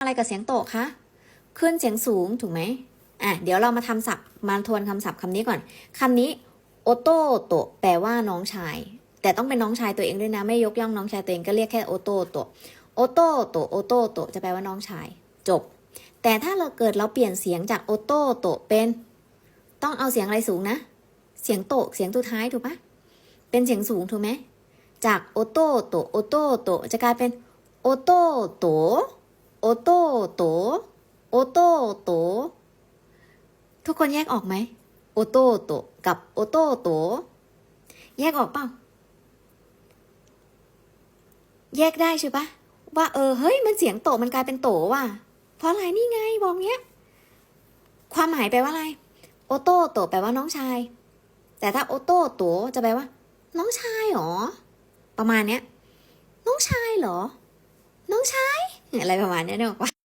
อะไรกับเสียงโตคะ ขึ้นเสียงสูงถูกไหมอะเดี๋ยวเรามาทำศัพท์มาทวนคำศัพท์คำนี้ก่อนคำนี้โอโตโตแปลว่าน้องชาย แต่ต้องเป็นน้องชายตัวเองด้วยนะ ไม่ยกย่องน้องชายตัวเองก็เรียกแค่โอโตโตโอโตโตโอโตโตจะแปลว่าน้องชาย จบ แต่ถ้าเราเกิดเราเปลี่ยนเสียงจากโอโตโตเป็น ต้องเอาเสียงอะไรสูงนะ เสียงโตเสียงตัวท้ายถูกปะเป็นเสียงสูงถูกไหมจากโอโตโตโอโตโตจะกลายเป็นโอโตโต โอโตโตะโอโตโตะทุกคนแยกออกไหม โอโตโตะกับโอโตโตะแยกออกเปล่า แยกได้ใช่ปะ ว่าเออ เฮ้ย มันเสียงโตะมันกลายเป็นโตะว่ะ เพราะอะไรนี่ไงบอกเนี้ย ความหมายแปลว่าอะไร โอโตโตะแปลว่าน้องชาย แต่ถ้าโอโตโตะจะแปลว่า น้องชายเหรอ ประมาณเนี้ย น้องชายเหรอ น้องชาย อะไรประมาณนี้นึกออกปะ